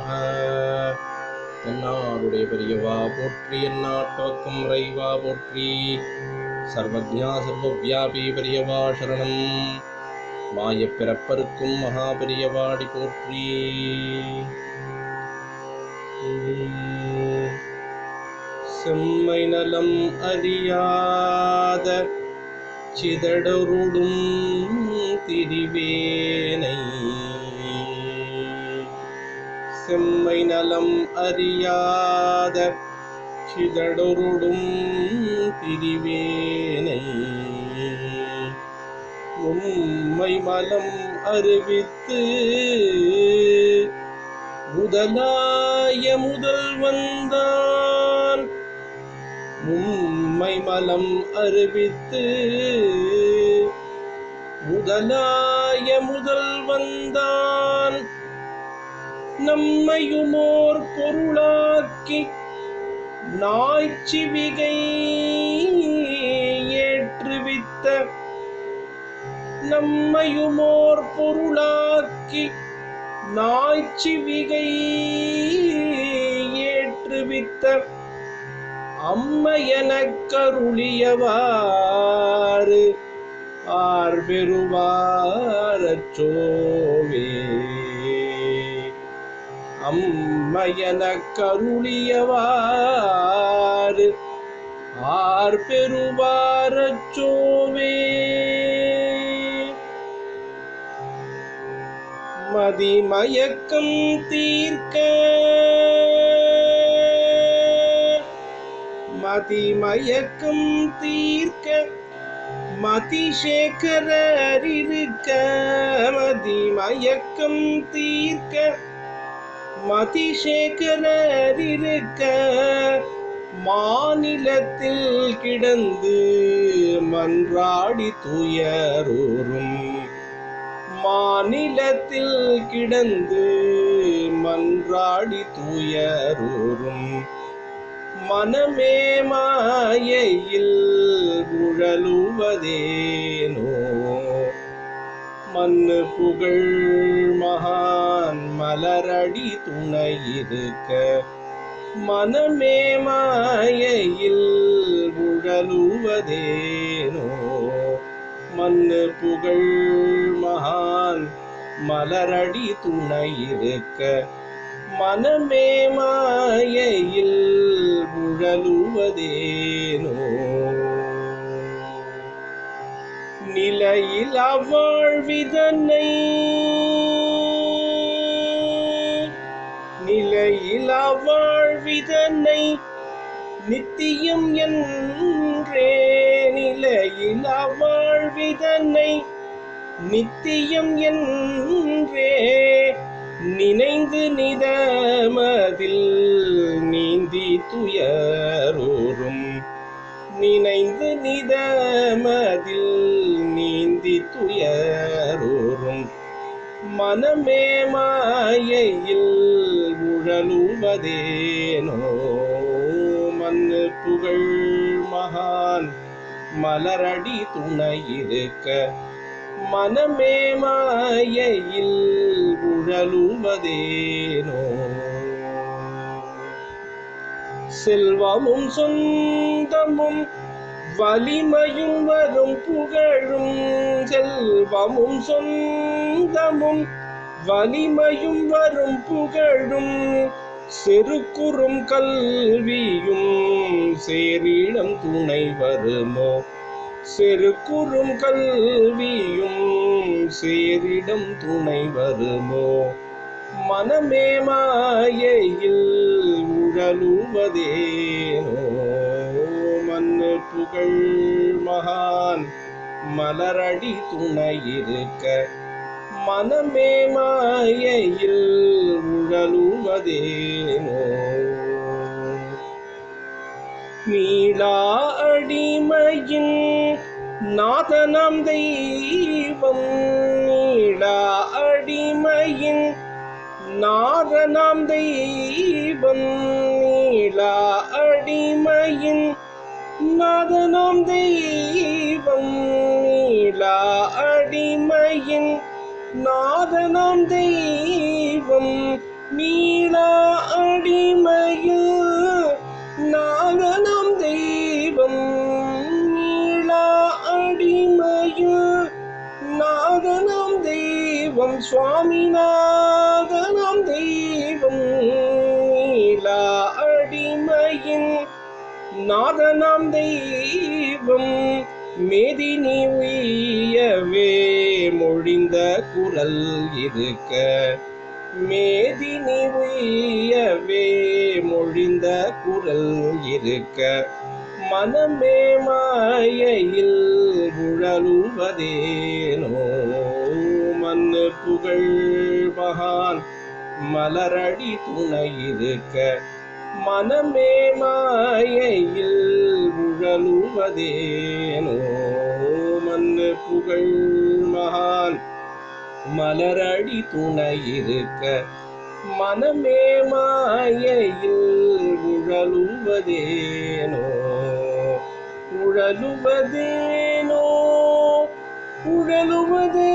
நமः என்னாருடைய பெரியவா போற்றி என்னாட்டவக்கம் ரைவா போற்றி. சர்வஜா சர்வவியாபி பெரியவா சரணம். மாய பிறப்பருக்கும் மகா பெரியவாடி போற்றி. செம்மை நலம் அறியாத சிதடருடும் திரிவேனை செம்மை நலம் அறியாத சிதடொருடும் திரிவேனை. உம்மை மலம் அறிவித்து முதலாய முதல் வந்தான். உம்மை மலம் அறிவித்து முதலாய முதல் வந்தான். நம்மையுமோர் பொருளாக்கி நாய்ச்சிவிகை ஏற்றுவித்த நம்மையுமோர் பொருளாக்கி நாய்ச்சிவிகை ஏற்றுவித்த அம்மையனக் கருளியவாறு அம்மையன பெறுவாரச் கருளியவாறு. ஆர் பெறுவாரச் மதிமயக்கம் தீர்க்க. மதிமயக்கம் தீர்க்க. மதிசேகரர் இருக்க மதிமயக்கம் தீர்க்க. மதிசேகரர் இருக்க மாநிலத்தில் கிடந்து மன்றாடி துயரூரும் மாநிலத்தில் கிடந்து மன்றாடி துயரூரும் மனமே மாயையில் உழலுவதே மண்ணு புகழ் மகான் மலரடி துணை இருக்க. மனமே மாயையில் உழலுவதேனோ. மண்ணு புகழ் மகான் மலரடி துணை இருக்க. மனமே மாயையில் உழலுவதே நிலையில் அவ்வாழ்விதனை நிலையில் அவ்வாழ்விதனை நித்தியம் என்றே நிலையில் அவ்வாழ்விதனை நித்தியம் என்றே நினைந்து நிதமதில் நீந்தி துயரோரும் நினைந்து நிதமதில் நீந்தி துயரூரும். மனமே மாயையில் உழலுவதேனோ? மண்ணு புகழ் மகான் மலரடி துணை இருக்க. மனமே மாயையில் உழலுவதேனோ? செல்வமும் சொந்தமும் வலிமையும் வரும் புகழும் செல்வமும் சொந்தமும். வலிமையும் வரும் புகழும் செருக்குறும் கல்வியும் சேரிடம் துணை வருமோ? செருக்குறும் கல்வியும் சேரிடம் துணை வருமோ? மனமே மாயையில் உழலுவதேனோ? புகழ் மகான் மலரடி துணை இருக்க மனமே மாயையில் உழலுவதேனோ மீளா அடிமையின் நாதனம் தெய்வம் மீளா அடிமையின் நாதனம் தெய்வம் மீளா அடிமையின் நாதனாம் தெய்வம் நீளா அடிமையின். நாதனாம் தெய்வம் மீளா அடிமையில். நாதனாம் தெய்வம் மீளா அடிமையில். நாதனாம் தெய்வம் சுவாமினா நாதனாம் தெய்வம் மேதினி உயவே மொழிந்த குரல் இருக்க. மேதினி உயவே மொழிந்த குரல் இருக்க. மனமே மாயையில் உழலுவதேனோ மண்ணு புகழ் மகான் மலரடி துணை இருக்க. மனமே மாயையில் உழலுவதேனோ மன்னு புகழ் மகான் மலரடி துணை இருக்க மனமே மாயையில் உழலுவதேனோ உழலுவதேனோ உழலுவதே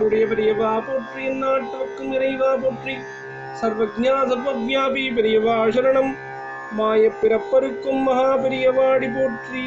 என்னாருடைய பெரியவா போற்றி எந்நாட்டவர்க்கும் இறைவா போற்றி. சர்வஜா சர்வவியாபி பெரியவா சரணம். மாய பிறப்பருக்கும் மகா பெரியவாடி போற்றி.